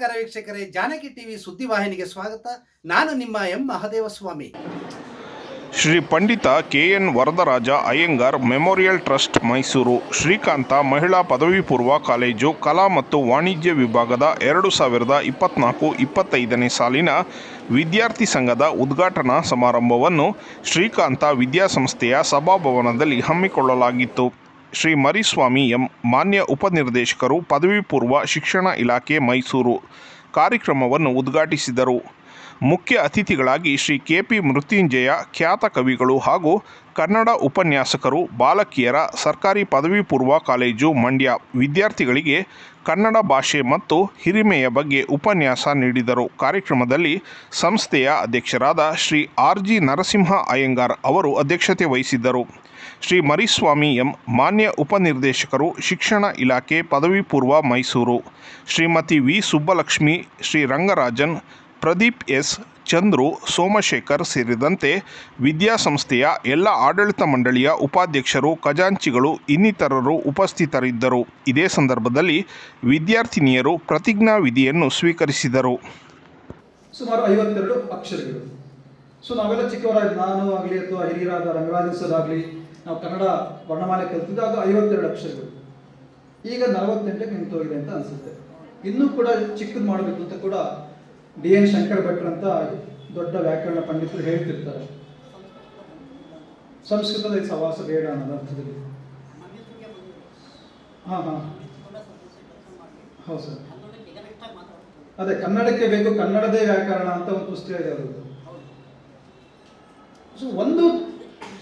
ನಮಸ್ಕಾರ ವೀಕ್ಷಕರೇ, ಜಾನಕಿ ಟಿವಿ ಸುದ್ದಿವಾಹಿನಿಗೆ ಸ್ವಾಗತ. ನಾನು ನಿಮ್ಮ M Mahadeva Swamy Shri Pandita K N Varadaraja Iyengar Memorial Trust, Mysuru. Srikanta ಮಹಿಳಾ ಪದವಿ ಪೂರ್ವ ಕಾಲೇಜು, ಕಲಾ ಮತ್ತು ವಾಣಿಜ್ಯ ವಿಭಾಗದ ಎರಡು ಸಾವಿರದ ಇಪ್ಪತ್ನಾಲ್ಕು ಇಪ್ಪತ್ತೈದನೇ ಸಾಲಿನ ವಿದ್ಯಾರ್ಥಿ ಸಂಘದ ಉದ್ಘಾಟನಾ ಸಮಾರಂಭವನ್ನು ಶ್ರೀಕಾಂತ ವಿದ್ಯಾಸಂಸ್ಥೆಯ ಸಭಾಭವನದಲ್ಲಿ ಹಮ್ಮಿಕೊಳ್ಳಲಾಗಿತ್ತು. ಶ್ರೀ ಮರಿಸ್ವಾಮಿ ಎಂ ಮಾನ್ಯ ಉಪನಿರ್ದೇಶಕರು ಪದವಿ ಪೂರ್ವ ಶಿಕ್ಷಣ ಇಲಾಖೆ ಮೈಸೂರು ಕಾರ್ಯಕ್ರಮವನ್ನು ಉದ್ಘಾಟಿಸಿದರು. ಮುಖ್ಯ ಅತಿಥಿಗಳಾಗಿ ಶ್ರೀ ಕೆ ಪಿ ಮೃತ್ಯುಂಜಯ, ಖ್ಯಾತ ಕವಿಗಳು ಹಾಗೂ ಕನ್ನಡ ಉಪನ್ಯಾಸಕರು, ಬಾಲಕಿಯರ ಸರ್ಕಾರಿ ಪದವಿ ಪೂರ್ವ ಕಾಲೇಜು ಮಂಡ್ಯ ವಿದ್ಯಾರ್ಥಿಗಳಿಗೆ ಕನ್ನಡ ಭಾಷೆ ಮತ್ತು ಹಿರಿಮೆಯ ಬಗ್ಗೆ ಉಪನ್ಯಾಸ ನೀಡಿದರು. ಕಾರ್ಯಕ್ರಮದಲ್ಲಿ ಸಂಸ್ಥೆಯ ಅಧ್ಯಕ್ಷರಾದ ಶ್ರೀ ಆರ್ ಜಿ ನರಸಿಂಹ ಅಯ್ಯಂಗಾರ್ ಅವರು ಅಧ್ಯಕ್ಷತೆ ವಹಿಸಿದ್ದರು. ಶ್ರೀ ಮರಿಸ್ವಾಮಿ ಎಂ ಮಾನ್ಯ ಉಪನಿರ್ದೇಶಕರು, ಶಿಕ್ಷಣ ಇಲಾಖೆ ಪದವಿ ಪೂರ್ವ Mysuru. Shrimati V Subbalakshmi, Shri Rangarajan Pradeep S. Chandru, Somashekar ಸೇರಿದಂತೆ ವಿದ್ಯಾಸಂಸ್ಥೆಯ ಎಲ್ಲ ಆಡಳಿತ ಮಂಡಳಿಯ ಉಪಾಧ್ಯಕ್ಷರು, ಖಜಾಂಚಿಗಳು, ಇನ್ನಿತರರು ಉಪಸ್ಥಿತರಿದ್ದರು. ಇದೇ ಸಂದರ್ಭದಲ್ಲಿ ವಿದ್ಯಾರ್ಥಿನಿಯರು ಪ್ರತಿಜ್ಞಾ ವಿಧಿಯನ್ನು ಸ್ವೀಕರಿಸಿದರು. ಸುಮಾರು ಐವತ್ತೆರಡು ಅಕ್ಷರಗಳು. ಸೊ ನಾವೆಲ್ಲ ಚಿಕ್ಕವರಾಗಿ, ನಾನು ಆಗಲಿ ಅಥವಾ ಹಿರಿಯರಾದ ರಂಗರಾಜನ್ ಸರ್ ಆಗಲಿ, ನಾವು ಕನ್ನಡ ವರ್ಣಮಾಲೆ ಕಲ್ತಿದ್ದಾಗ ಐವತ್ತೆರಡು ಅಕ್ಷರಗಳು. ಈಗ ನಲವತ್ತೆಂಟಕ್ಕೆ ನಿಂತೋಗಿದೆ ಅಂತ ಅನಿಸುತ್ತೆ. ಇನ್ನೂ ಕೂಡ ಚಿಕ್ಕದು ಮಾಡಬೇಕು ಅಂತ ಕೂಡ ಡಿ ಎನ್ ಶಂಕರ್ ಭಟ್ ಅಂತ ದೊಡ್ಡ ವ್ಯಾಕರಣ ಪಂಡಿತರು ಹೇಳ್ತಿರ್ತಾರೆ. ಸಂಸ್ಕೃತದ ಸವಾಸ ಬೇಡ ಅನ್ನೋದು ಅರ್ಥದಲ್ಲಿ. ಹಾಂ ಹಾಂ. ಹೌದು, ಸರ್. ಅದೇ, ಕನ್ನಡಕ್ಕೆ ಬೇಕು, ಕನ್ನಡದೇ ವ್ಯಾಕರಣ ಅಂತ ಒಂದು ಪುಸ್ತಕ ಇದೆ ಅವರದ್ದು ಸೊ ಒಂದು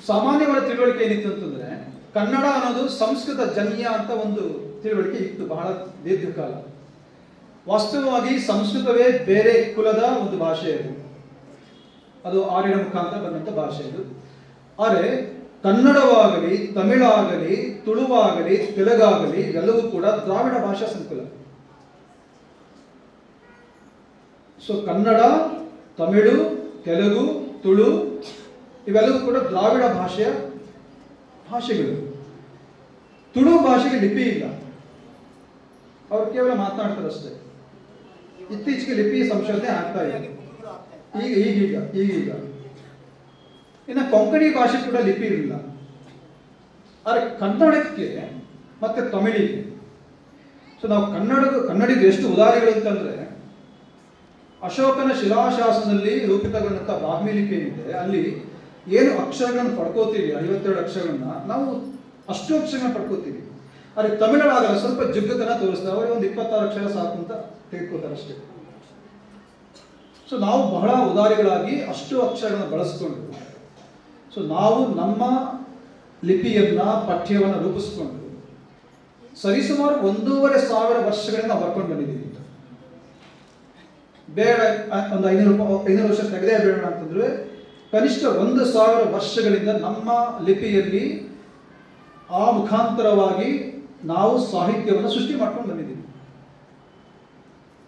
ಸಾಮಾನ್ಯವಾದ ತಿಳುವಳಿಕೆ ಏನಿತ್ತು ಅಂತಂದ್ರೆ, ಕನ್ನಡ ಅನ್ನೋದು ಸಂಸ್ಕೃತ ಜನ್ಯ ಅಂತ ಒಂದು ತಿಳುವಳಿಕೆ ಇತ್ತು ಬಹಳ ದೀರ್ಘಕಾಲ. ವಾಸ್ತವವಾಗಿ ಸಂಸ್ಕೃತವೇ ಬೇರೆ ಕುಲದ ಒಂದು ಭಾಷೆ ಅದು. ಅದು ಆರ್ಯನ ಮುಖಾಂತರ ಬಂದಂತ ಭಾಷೆ ಅದು. ಆದರೆ ಕನ್ನಡವಾಗಲಿ, ತಮಿಳಾಗಲಿ, ತುಳುವಾಗಲಿ, ತೆಲುಗಾಗಲಿ ಎಲ್ಲವೂ ಕೂಡ ದ್ರಾವಿಡ ಭಾಷಾ ಸಂಕುಲ. ಸೊ ಕನ್ನಡ, ತಮಿಳು, ತೆಲುಗು, ತುಳು ಇವೆಲ್ಲವೂ ಕೂಡ ದ್ರಾವಿಡ ಭಾಷೆಯ ಭಾಷೆಗಳು. ತುಳು ಭಾಷೆಗೆ ಲಿಪಿ ಇಲ್ಲ. ಅವ್ರು ಕೇವಲ ಮಾತನಾಡ್ತಾರೆ ಅಷ್ಟೇ ಇತ್ತೀಚೆಗೆ ಲಿಪಿ ಸಂಶೋಧನೆ ಆಗ್ತಾ ಇದೆ. ಈಗ ಈಗೀಗ ಈಗೀಗ ಇನ್ನು ಕೊಂಕಣಿ ಭಾಷೆ ಕೂಡ ಲಿಪಿ ಇರಲಿಲ್ಲ. ಆದರೆ ಕನ್ನಡಕ್ಕೆ ಮತ್ತೆ ತಮಿಳಿಗೆ. ಸೊ ನಾವು ಕನ್ನಡ ಕನ್ನಡಿಗೆ ಎಷ್ಟು ಉದಾಹರಣೆಗಳು ಅಂತಂದ್ರೆ ಅಶೋಕನ ಶಿಲಾಶಾಸನದಲ್ಲಿ ರೂಪಿತಗೊಂಡಂಥ ಬ್ರಾಹ್ಮಿ ಲಿಪಿ ಏನಿದೆ, ಅಲ್ಲಿ ಏನು ಅಕ್ಷರಗಳನ್ನು ಪಡ್ಕೋತೀವಿ, ಐವತ್ತೆರಡು ಅಕ್ಷರಗಳನ್ನ, ನಾವು ಅಷ್ಟು ಅಕ್ಷರಗಳನ್ನ ಪಡ್ಕೋತೀವಿ. ಆದರೆ ತಮಿಳಾಗಲ್ಲ ಸ್ವಲ್ಪ ಜುಗ್ಗತನ ತೋರಿಸ್ತಾರೆ. ಅವರಿಗೆ ಒಂದು ಇಪ್ಪತ್ತಾರು ಅಕ್ಷರ ಸಾಕು ಅಂತ ತೆಗೆದುಕೊಳ್ತಾರೆ ಅಷ್ಟೇ. ಸೊ ನಾವು ಬಹಳ ಉದಾರಿಗಳಾಗಿ ಅಷ್ಟು ಅಕ್ಷರಗಳನ್ನು ಬಳಸ್ಕೊಂಡು ಸೊ ನಾವು ನಮ್ಮ ಲಿಪಿಯನ್ನ, ಪಠ್ಯವನ್ನ ರೂಪಿಸ್ಕೊಂಡು, ಸರಿಸುಮಾರು ಒಂದೂವರೆ ಸಾವಿರ ವರ್ಷಗಳಿಂದ ಬರ್ಕೊಂಡು ಬಂದಿದ್ದೀವಿ ಬೇಡ ಒಂದು ಐನೂರು ಐನೂರು ವರ್ಷ ತೆಗೆದೇ ಬೇಡ ಅಂತಂದ್ರೆ, ಕನಿಷ್ಠ ಒಂದು ಸಾವಿರ ವರ್ಷಗಳಿಂದ ನಮ್ಮ ಲಿಪಿಯಲ್ಲಿ ಆ ಮುಖಾಂತರವಾಗಿ ನಾವು ಸಾಹಿತ್ಯವನ್ನು ಸೃಷ್ಟಿ ಮಾಡ್ಕೊಂಡು ಬಂದಿದ್ದೀವಿ.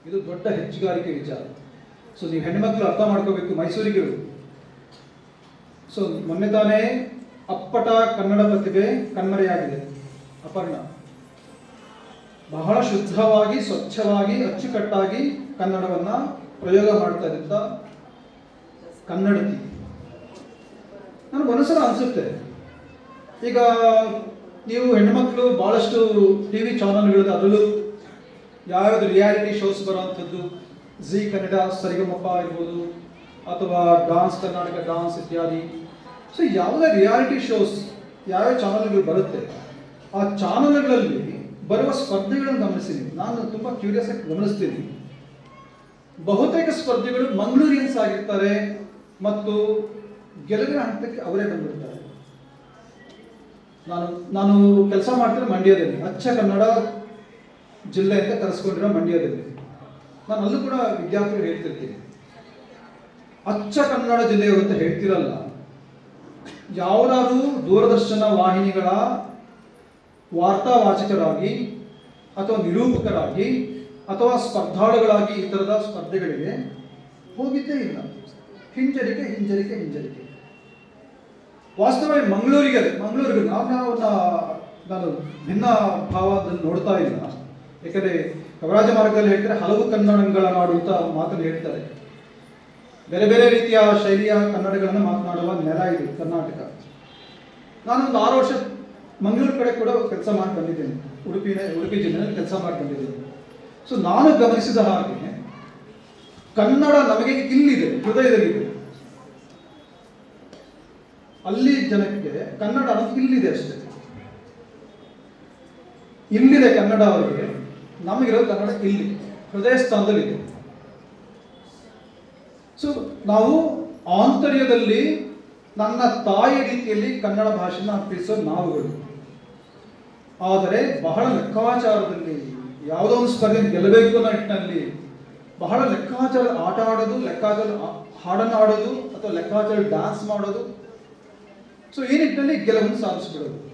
ಇದು ದೊಡ್ಡ ಹೆಚ್ಚುಗಾರಿಕೆ ವಿಚಾರ. ಸೊ ನೀವು ಹೆಣ್ಮಕ್ಳು ಅರ್ಥ ಮಾಡ್ಕೋಬೇಕು, ಮೈಸೂರಿಗೆ ಸೊ ಮೊನ್ನೆ ತಾನೇ ಅಪ್ಪಟ ಕನ್ನಡ ಪ್ರತಿಭೆ ಕಣ್ಮರೆಯಾಗಿದೆ. ಅಪರ್ಣ. ಬಹಳ ಶುದ್ಧವಾಗಿ, ಸ್ವಚ್ಛವಾಗಿ, ಅಚ್ಚುಕಟ್ಟಾಗಿ ಕನ್ನಡವನ್ನ ಪ್ರಯೋಗ ಮಾಡ್ತಾ ಇರುತ್ತ ಕನ್ನಡತಿ. ನನಗೆ ಒಂದ್ಸಲ ಅನಿಸುತ್ತೆ. ಈಗ ನೀವು ಹೆಣ್ಮಕ್ಳು ಭಾಳಷ್ಟು ಟಿ ವಿ ಚಾನಲ್ಗಳು ಅದರಲ್ಲೂ ಯಾವ್ಯಾವ್ದು ರಿಯಾಲಿಟಿ ಶೋಸ್ ಬರೋವಂಥದ್ದು, ಜಿ ಕನ್ನಡ ಸರಿಗಮಪ್ಪ ಇರ್ಬೋದು, ಅಥವಾ ಡಾನ್ಸ್ ಕರ್ನಾಟಕ ಡಾನ್ಸ್ ಇತ್ಯಾದಿ. ಸೊ ಯಾವುದೇ ರಿಯಾಲಿಟಿ ಶೋಸ್ ಯಾವ್ಯಾವ ಚಾನಲ್ಗಳು ಬರುತ್ತೆ, ಆ ಚಾನಲ್ಗಳಲ್ಲಿ ಬರುವ ಸ್ಪರ್ಧೆಗಳನ್ನು ಗಮನಿಸಿದ್ದೀನಿ ನಾನು ತುಂಬ ಕ್ಯೂರಿಯಸ್ ಆಗಿ ಗಮನಿಸ್ತೀನಿ. ಬಹುತೇಕ ಸ್ಪರ್ಧಿಗಳು ಮಂಗಳೂರಿಯನ್ಸ್ ಆಗಿರ್ತಾರೆ ಮತ್ತು ಗೆಲುವಿನ ಹಂತಕ್ಕೆ ಅವರೇ ಬಂದಿರ್ತಾರೆ ನಾನು ನಾನು ಕೆಲಸ ಮಾಡ್ತಿರೋ ಮಂಡ್ಯದಲ್ಲಿ, ಅಚ್ಚ ಕನ್ನಡ ಜಿಲ್ಲೆ ಅಂತ ಕರೆಸ್ಕೊಂಡಿರೋ ಮಂಡ್ಯದಲ್ಲಿ. ನಾನು ಅಲ್ಲೂ ಕೂಡ ವಿದ್ಯಾರ್ಥಿಗಳು ಹೇಳ್ತಿರ್ತೀನಿ. ಅಚ್ಚ ಕನ್ನಡ ಜಿಲ್ಲೆ ಅಂತ ಹೇಳ್ತಿರಲ್ಲ, ಯಾವುದಾದ್ರೂ ದೂರದರ್ಶನ ವಾಹಿನಿಗಳ ವಾರ್ತಾವಾಚಕರಾಗಿ ಅಥವಾ ನಿರೂಪಕರಾಗಿ ಅಥವಾ ಸ್ಪರ್ಧಾಳುಗಳಾಗಿ ಈ ಥರದ ಸ್ಪರ್ಧೆಗಳಿಗೆ ಹೋಗಿದ್ದೇ ಇಲ್ಲ. ಹಿಂಜರಿಕೆ ಹಿಂಜರಿಕೆ ಹಿಂಜರಿಕೆ. ವಾಸ್ತವವಾಗಿ ಮಂಗಳೂರಿಗೆ ಮಂಗಳೂರಿಗೆ ನಾವು ನಾವು ನಾನು ಭಿನ್ನ ಭಾವದಲ್ಲಿ ನೋಡ್ತಾ ಇಲ್ಲ. ಯಾಕಂದರೆ ಕವರಾಜ ಮಾರ್ಗದಲ್ಲಿ ಹೇಳ್ತಾರೆ, ಹಲವು ಕನ್ನಡಗಳ ನಾಡು ಅಂತ ಮಾತನ್ನು ಹೇಳ್ತಾರೆ. ಬೇರೆ ಬೇರೆ ರೀತಿಯ ಶೈಲಿಯ ಕನ್ನಡಗಳನ್ನು ಮಾತನಾಡುವ ನೆಲ ಇದು ಕರ್ನಾಟಕ. ನಾನು ಒಂದು ಆರು ವರ್ಷ ಮಂಗಳೂರು ಕಡೆ ಕೂಡ ಕೆಲಸ ಮಾಡ್ಕೊಂಡಿದ್ದೇನೆ ಉಡುಪಿನ ಉಡುಪಿ ಜಿಲ್ಲೆಯಲ್ಲಿ ಕೆಲಸ ಮಾಡಿ ಬಂದಿದ್ದೇನೆ ಸೊ ನಾನು ಗಮನಿಸಿದ ಹಾಗೆ ಕನ್ನಡ ನಮಗೆ ಇಲ್ಲಿದೆ, ಹೃದಯದಲ್ಲಿದೆ. ಅಲ್ಲಿ ಜನಕ್ಕೆ ಕನ್ನಡ ಇಲ್ಲಿದೆ ಅಷ್ಟೇ. ಇಲ್ಲಿದೆ ಕನ್ನಡ ಅವರಿಗೆ ನಮಗಿರೋ ಕನ್ನಡ ಇಲ್ಲಿ ಹೃದಯ ಸ್ಥಾನದಲ್ಲಿದೆ ಸೊ ನಾವು ಆಂತರ್ಯದಲ್ಲಿ ನನ್ನ ತಾಯಿ ರೀತಿಯಲ್ಲಿ ಕನ್ನಡ ಭಾಷೆನ ಅರ್ಪಿಸೋ ನಾವುಗಳು. ಆದರೆ ಬಹಳ ಲೆಕ್ಕಾಚಾರದಲ್ಲಿ, ಯಾವುದೋ ಒಂದು ಸ್ಪರ್ಧೆ ಗೆಲ್ಲಬೇಕು ಅನ್ನೋ ನಿಟ್ಟಿನಲ್ಲಿ ಬಹಳ ಲೆಕ್ಕಾಚಾರ ಆಟ ಆಡೋದು, ಲೆಕ್ಕಾಚಾರ ಹಾಡನ್ನು ಆಡೋದು, ಅಥವಾ ಲೆಕ್ಕಾಚಾರ ಡ್ಯಾನ್ಸ್ ಮಾಡೋದು ಸೊ ಈ ನಿಟ್ಟಿನಲ್ಲಿ ಗೆಲುವನ್ನು ಸಾಧಿಸ್ಬಿಡೋದು.